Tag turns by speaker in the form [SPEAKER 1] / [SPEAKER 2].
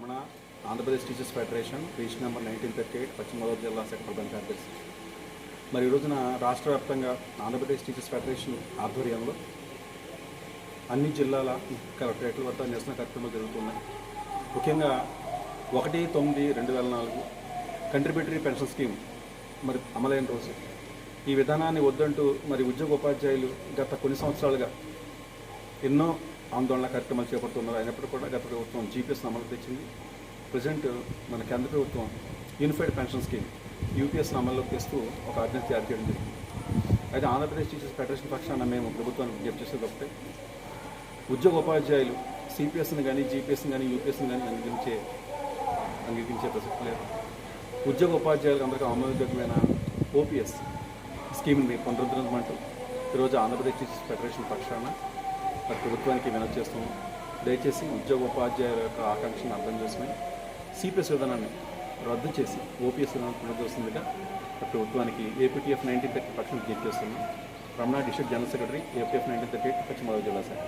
[SPEAKER 1] Ramana Andhra Pradesh teachers federation register number nineteen thirty eight Paschima Godavari జిల్లా శాఖ ప్రధాన కార్యదర్శి. మరి ఈ రోజున రాష్ట్ర వ్యాప్తంగా ఆంధ్రప్రదేశ్ టీచర్స్ ఫెడరేషన్ ఆధ్వర్యంలో అన్ని జిల్లాల కలెక్టరేట్ల వద్ద నిరసన కార్యక్రమాలు జరుగుతున్నాయి. ముఖ్యంగా ఒకటి తొమ్మిది రెండు వేల నాలుగు కంట్రిబ్యూటరీ పెన్షన్ స్కీమ్ మరి అమలైన రోజు. ఈ విధానాన్ని వద్దంటూ మరి ఉద్యోగ ఉపాధ్యాయులు గత కొన్ని సంవత్సరాలుగా ఎన్నో ఆందోళన కార్యక్రమాలు చేపడుతున్నారు. అయినప్పటికీ కూడా గత ప్రభుత్వం జీపీఎస్ అమలు తెచ్చింది. ప్రజెంట్ మన కేంద్ర ప్రభుత్వం యూనిఫైడ్ పెన్షన్ స్కీమ్ యూపీఎస్ అమల్లో తెస్తూ ఒక ఆర్డినెన్స్ తయారు చేయడం జరిగింది. అయితే ఆంధ్రప్రదేశ్ టీచర్స్ ఫెడరేషన్ పక్షాన మేము ప్రభుత్వాన్ని విజ్ఞప్తి చేసేది ఒకటే. ఉద్యోగ ఉపాధ్యాయులు సిపిఎస్ని కానీ జీపీఎస్ని కానీ యూపీఎస్ని కానీ అంగీకరించే అంగీకరించే ప్రసక్తి లేదు. ఉద్యోగ ఉపాధ్యాయులకు అందరికీ ఆమోదయోగ్యమైన ఓపీఎస్ స్కీమ్ని పునరుద్ధరించమంటూ ఈరోజు ఆంధ్రప్రదేశ్ టీచర్స్ ఫెడరేషన్ పక్షాన మరి ప్రభుత్వానికి వినతి చేస్తున్నాం. దయచేసి ఉద్యోగ ఉపాధ్యాయుల యొక్క ఆకాంక్షను అర్థం చేసుకుని సిపిఎస్ విధానాన్ని రద్దు చేసి ఓపీఎస్ విధానం పునరుద్ధరిస్తుందిగా ప్రభుత్వానికి ఏపీటీఎఫ్ నైన్టీన్ థర్టీ పక్షం విజ్ఞప్తి చేస్తున్నాం. Ramana district general secretary APF nineteen thirty eight Paschima Godavari జిల్లా శాఖ